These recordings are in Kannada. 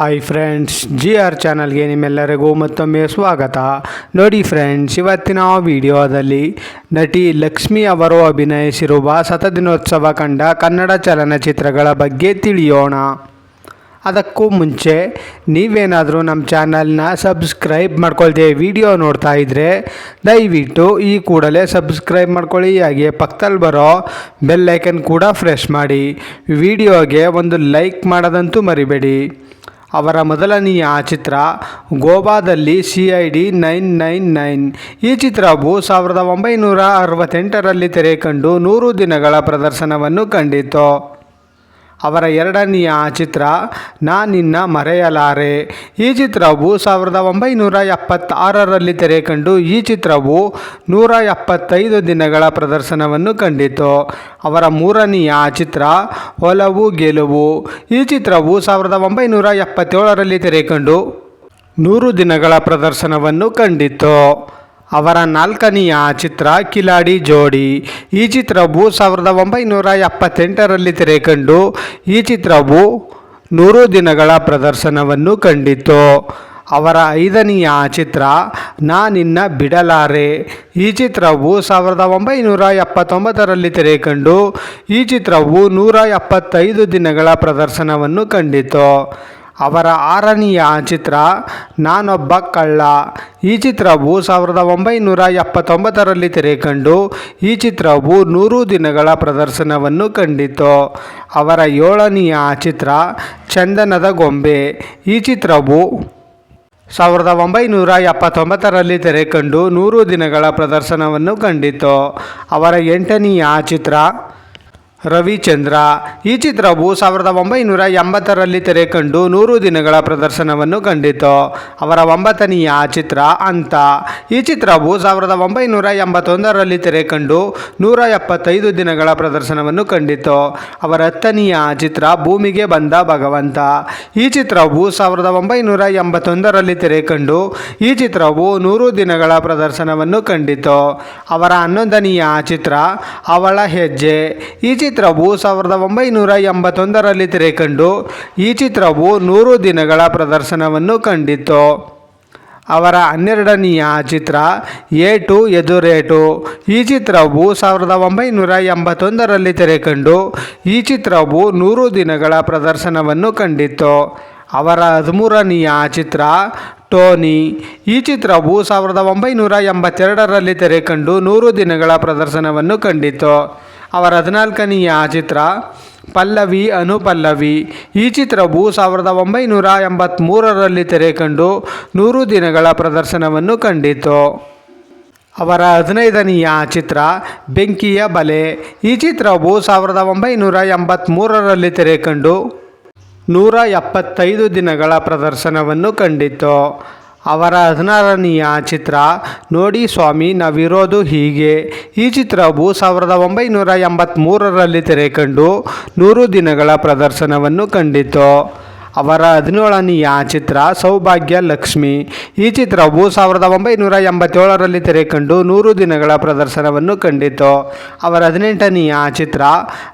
ಹಾಯ್ ಫ್ರೆಂಡ್ಸ್ ಜಿ ಆರ್ ಚಾನಲ್ಗೆ ನಿಮ್ಮೆಲ್ಲರಿಗೂ ಮತ್ತೊಮ್ಮೆ ಸ್ವಾಗತ. ನೋಡಿ ಫ್ರೆಂಡ್ಸ್ ಇವತ್ತಿನ ವಿಡಿಯೋದಲ್ಲಿ ನಟಿ ಲಕ್ಷ್ಮಿ ಅವರು ಅಭಿನಯಿಸಿರುವ ಸತದಿನೋತ್ಸವ ಕಂಡ ಕನ್ನಡ ಚಲನಚಿತ್ರಗಳ ಬಗ್ಗೆ ತಿಳಿಯೋಣ. ಅದಕ್ಕೂ ಮುಂಚೆ ನೀವೇನಾದರೂ ನಮ್ಮ ಚಾನಲ್ನ ಸಬ್ಸ್ಕ್ರೈಬ್ ಮಾಡ್ಕೊಳ್ದೆ ವಿಡಿಯೋ ನೋಡ್ತಾ ಇದ್ದರೆ ದಯವಿಟ್ಟು ಈ ಕೂಡಲೇ ಸಬ್ಸ್ಕ್ರೈಬ್ ಮಾಡ್ಕೊಳ್ಳಿ, ಹಾಗೆ ಪಕ್ಕದಲ್ಲಿ ಬರೋ ಬೆಲ್ಲೈಕನ್ ಕೂಡ ಫ್ರೆಶ್ ಮಾಡಿ. ವಿಡಿಯೋಗೆ ಒಂದು ಲೈಕ್ ಮಾಡೋದಂತೂ ಮರಿಬೇಡಿ. ಅವರ ಮೊದಲನೆಯ ಚಿತ್ರ ಗೋವಾದಲ್ಲಿ C I D nine nine nine. ಈ ಚಿತ್ರವು ಸಾವಿರದ ಒಂಬೈನೂರ ಅರವತ್ತೆಂಟರಲ್ಲಿ ತೆರೆ ಕಂಡು ನೂರು ದಿನಗಳ ಪ್ರದರ್ಶನವನ್ನು ಕಂಡಿತು ಅವರ ಎರಡನೆಯ ಚಿತ್ರ, ನಾ ನಿನ್ನ ಮರೆಯಲಾರೆ. ಈ ಚಿತ್ರವು ಸಾವಿರದ ಒಂಬೈನೂರ ಎಪ್ಪತ್ತಾರರಲ್ಲಿ ತೆರೆ ಕಂಡು ಈ ಚಿತ್ರವು ನೂರ ಎಪ್ಪತ್ತೈದು ದಿನಗಳ ಪ್ರದರ್ಶನವನ್ನು ಕಂಡಿತು. ಅವರ ಮೂರನೆಯ ಚಿತ್ರ, ಒಲವು ಗೆಲುವು. ಈ ಚಿತ್ರವು ಸಾವಿರದ ಒಂಬೈನೂರ ಎಪ್ಪತ್ತೇಳರಲ್ಲಿ ತೆರೆ ಕಂಡು ನೂರು ದಿನಗಳ ಪ್ರದರ್ಶನವನ್ನು ಕಂಡಿತು. ಅವರ ನಾಲ್ಕನೆಯ ಚಿತ್ರ ಕಿಲಾಡಿ ಜೋಡಿ. ಈ ಚಿತ್ರವು ಸಾವಿರದ ಒಂಬೈನೂರ ಎಪ್ಪತ್ತೆಂಟರಲ್ಲಿ ತೆರೆಕಂಡು, ಈ ಚಿತ್ರವು ನೂರು ದಿನಗಳ ಪ್ರದರ್ಶನವನ್ನು ಕಂಡಿತು ಅವರ ಐದನೆಯ ಚಿತ್ರ, ನಾ ನಿನ್ನ ಬಿಡಲಾರೆ. ಈ ಚಿತ್ರವು ಸಾವಿರದ ಒಂಬೈನೂರ ಎಪ್ಪತ್ತೊಂಬತ್ತರಲ್ಲಿ ತೆರೆ ಕಂಡು ಈ ಚಿತ್ರವು ನೂರ ಎಪ್ಪತ್ತೈದು ದಿನಗಳ ಪ್ರದರ್ಶನವನ್ನು ಕಂಡಿತು ಅವರ ಆರನೆಯ ಚಿತ್ರ ನಾನೊಬ್ಬ ಕಳ್ಳ. ಈ ಚಿತ್ರವು ಸಾವಿರದ ಒಂಬೈನೂರ ಎಪ್ಪತ್ತೊಂಬತ್ತರಲ್ಲಿ ತೆರೆ ಕಂಡು ಈ ಚಿತ್ರವು ನೂರು ದಿನಗಳ ಪ್ರದರ್ಶನವನ್ನು ಕಂಡಿತು. ಅವರ ಏಳನೆಯ ಚಿತ್ರ ಚಂದನದ ಗೊಂಬೆ. ಈ ಚಿತ್ರವು ಸಾವಿರದ ಒಂಬೈನೂರ ಎಪ್ಪತ್ತೊಂಬತ್ತರಲ್ಲಿ ತೆರೆಕಂಡು ನೂರು ದಿನಗಳ ಪ್ರದರ್ಶನವನ್ನು ಕಂಡಿತು. ಅವರ ಎಂಟನೆಯ ಚಿತ್ರ ರವಿಚಂದ್ರ. ಈ ಚಿತ್ರವು ಸಾವಿರದ ಒಂಬೈನೂರ ಎಂಬತ್ತರಲ್ಲಿ ತೆರೆ ಕಂಡು ನೂರು ದಿನಗಳ ಪ್ರದರ್ಶನವನ್ನು ಕಂಡಿತು. ಅವರ ಒಂಬತ್ತನೆಯ ಚಿತ್ರ ಅಂತ ಈ ಚಿತ್ರವು ಸಾವಿರದ ಒಂಬೈನೂರ ಎಂಬತ್ತೊಂದರಲ್ಲಿ ತೆರೆ ಕಂಡು ನೂರ ಎಪ್ಪತ್ತೈದು ದಿನಗಳ ಪ್ರದರ್ಶನವನ್ನು ಕಂಡಿತು. ಅವರ ಹತ್ತನೆಯ ಚಿತ್ರ ಭೂಮಿಗೆ ಬಂದ ಭಗವಂತ. ಈ ಚಿತ್ರವು ಸಾವಿರದ ಒಂಬೈನೂರ ಎಂಬತ್ತೊಂದರಲ್ಲಿ ತೆರೆ ಕಂಡು ಈ ಚಿತ್ರವು ನೂರು ದಿನಗಳ ಪ್ರದರ್ಶನವನ್ನು ಕಂಡಿತು. ಅವರ ಹನ್ನೊಂದನೆಯ ಚಿತ್ರ ಅವಳ ಹೆಜ್ಜೆ. ಈ ಚಿತ್ರವು ಸಾವಿರದ ಒಂಬೈನೂರ ಎಂಬತ್ತೊಂದರಲ್ಲಿ ತೆರೆಕಂಡು, ಈ ಚಿತ್ರವು ನೂರು ದಿನಗಳ ಪ್ರದರ್ಶನವನ್ನು ಕಂಡಿತ್ತು. ಅವರ ಹನ್ನೆರಡನೆಯ ಚಿತ್ರ, ಏಟು ಎದುರೇಟು. ಈ ಚಿತ್ರವು ಸಾವಿರದ ಒಂಬೈನೂರ ಎಂಬತ್ತೊಂದರಲ್ಲಿ ತೆರೆಕಂಡು, ಈ ಚಿತ್ರವು ನೂರು ದಿನಗಳ ಪ್ರದರ್ಶನವನ್ನು ಕಂಡಿತ್ತು. ಅವರ ಹದಿಮೂರನೆಯ ಚಿತ್ರ, ಟೋನಿ. ಈ ಚಿತ್ರವು ಸಾವಿರದ ಒಂಬೈನೂರ ಎಂಬತ್ತೆರಡರಲ್ಲಿ ತೆರೆಕಂಡು, ನೂರು ದಿನಗಳ ಪ್ರದರ್ಶನವನ್ನು ಕಂಡಿತು ಅವರ ಹದಿನಾಲ್ಕನೆಯ ಚಿತ್ರ ಪಲ್ಲವಿ ಅನುಪಲ್ಲವಿ. ಈ ಚಿತ್ರವು ಸಾವಿರದ ಒಂಬೈನೂರ ಎಂಬತ್ತ್ಮೂರರಲ್ಲಿ ತೆರೆ ಕಂಡು ನೂರು ದಿನಗಳ ಪ್ರದರ್ಶನವನ್ನು ಕಂಡಿತು. ಅವರ ಹದಿನೈದನೆಯ ಚಿತ್ರ ಬೆಂಕಿಯ ಬಲೆ. ಈ ಚಿತ್ರವು ಸಾವಿರದ ಒಂಬೈನೂರ ಎಂಬತ್ತ್ಮೂರರಲ್ಲಿ ತೆರೆ ಕಂಡು ನೂರ ಎಪ್ಪತ್ತೈದು ದಿನಗಳ ಪ್ರದರ್ಶನವನ್ನು ಕಂಡಿತು. ಅವರ ಹದಿನಾರನೆಯ ಚಿತ್ರ, ನೋಡಿ ಸ್ವಾಮಿ, ನಾವಿರೋದು ಹೀಗೆ ಈ ಚಿತ್ರವು ಸಾವಿರದ ಒಂಬೈನೂರ ಎಂಬತ್ತ್ಮೂರರಲ್ಲಿ ತೆರೆ ಕಂಡು ನೂರು ದಿನಗಳ ಪ್ರದರ್ಶನವನ್ನು ಕಂಡಿತು ಅವರ ಹದಿನೇಳನೆಯ ಚಿತ್ರ ಸೌಭಾಗ್ಯ ಲಕ್ಷ್ಮಿ. ಈ ಚಿತ್ರವು ಸಾವಿರದ ಒಂಬೈನೂರ ಎಂಬತ್ತೇಳರಲ್ಲಿ ತೆರೆ ಕಂಡು ನೂರು ದಿನಗಳ ಪ್ರದರ್ಶನವನ್ನು ಕಂಡಿತು ಅವರ ಹದಿನೆಂಟನೆಯ ಚಿತ್ರ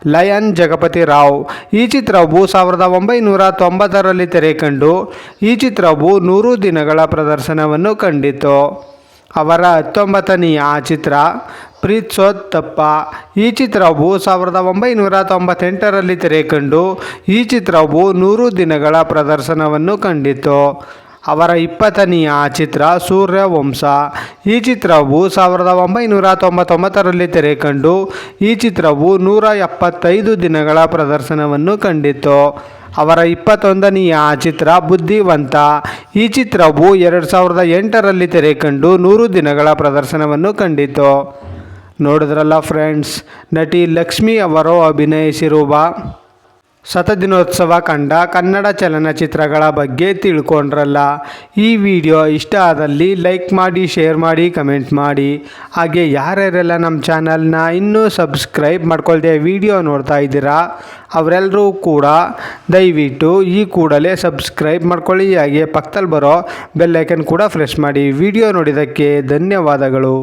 ಲಯನ್ ಜಗಪತಿ ರಾವ್. ಈ ಚಿತ್ರವು ಸಾವಿರದ ಒಂಬೈನೂರ ತೊಂಬತ್ತರಲ್ಲಿ ತೆರೆ ಕಂಡು ಈ ಚಿತ್ರವು ನೂರು ದಿನಗಳ ಪ್ರದರ್ಶನವನ್ನು ಕಂಡಿತು ಅವರ ಹತ್ತೊಂಬತ್ತನೆಯ ಚಿತ್ರ ಪ್ರೀತ್ಸೋತ್ತಪ್ಪ. ಈ ಚಿತ್ರವು ಸಾವಿರದ ಒಂಬೈನೂರ ತೊಂಬತ್ತೆಂಟರಲ್ಲಿ ತೆರೆಕಂಡು ಈ ಚಿತ್ರವು ನೂರು ದಿನಗಳ ಪ್ರದರ್ಶನವನ್ನು ಕಂಡಿತು ಅವರ ಇಪ್ಪತ್ತನೆಯ ಚಿತ್ರ ಸೂರ್ಯವಂಶ. ಈ ಚಿತ್ರವು ಸಾವಿರದ ಒಂಬೈನೂರ ತೊಂಬತ್ತೊಂಬತ್ತರಲ್ಲಿ ತೆರೆಕಂಡು ಈ ಚಿತ್ರವು ನೂರ ಎಪ್ಪತ್ತೈದು ದಿನಗಳ ಪ್ರದರ್ಶನವನ್ನು ಕಂಡಿತು ಅವರ ಇಪ್ಪತ್ತೊಂದನೆಯ ಚಿತ್ರ ಬುದ್ಧಿವಂತ. ಈ ಚಿತ್ರವು ಎರಡು ಸಾವಿರದ ಎಂಟರಲ್ಲಿ ತೆರೆಕಂಡು ನೂರು ದಿನಗಳ ಪ್ರದರ್ಶನವನ್ನು ಕಂಡಿತು ನೋಡಿದ್ರಲ್ಲ ಫ್ರೆಂಡ್ಸ್ ನಟಿ ಲಕ್ಷ್ಮಿ ಅವರು ಅಭಿನಯಿಸಿರುವ ಶತದಿನೋತ್ಸವ ಕಂಡ ಕನ್ನಡ ಚಲನಚಿತ್ರಗಳ ಬಗ್ಗೆ ತಿಳ್ಕೊಂಡ್ರಲ್ಲ. ಈ ವಿಡಿಯೋ ಇಷ್ಟ ಆದಲ್ಲಿ ಲೈಕ್ ಮಾಡಿ ಶೇರ್ ಮಾಡಿ ಕಮೆಂಟ್ ಮಾಡಿ. ಹಾಗೆ ಯಾರ್ಯಾರೆಲ್ಲ ನಮ್ಮ ಚಾನಲ್ನ ಇನ್ನೂ ಸಬ್ಸ್ಕ್ರೈಬ್ ಮಾಡ್ಕೊಳ್ದೆ ವಿಡಿಯೋ ನೋಡ್ತಾ ಇದ್ದೀರಾ ಅವರೆಲ್ಲರೂ ಕೂಡ ದಯವಿಟ್ಟು ಈ ಕೂಡಲೇ ಸಬ್ಸ್ಕ್ರೈಬ್ ಮಾಡ್ಕೊಳ್ಳಿ. ಹಾಗೆ ಪಕ್ಕದಲ್ಲಿ ಬರೋ ಬೆಲ್ಲೈಕನ್ ಕೂಡ ಫ್ರೆಶ್ ಮಾಡಿ. ವಿಡಿಯೋ ನೋಡಿದ್ದಕ್ಕೆ ಧನ್ಯವಾದಗಳು.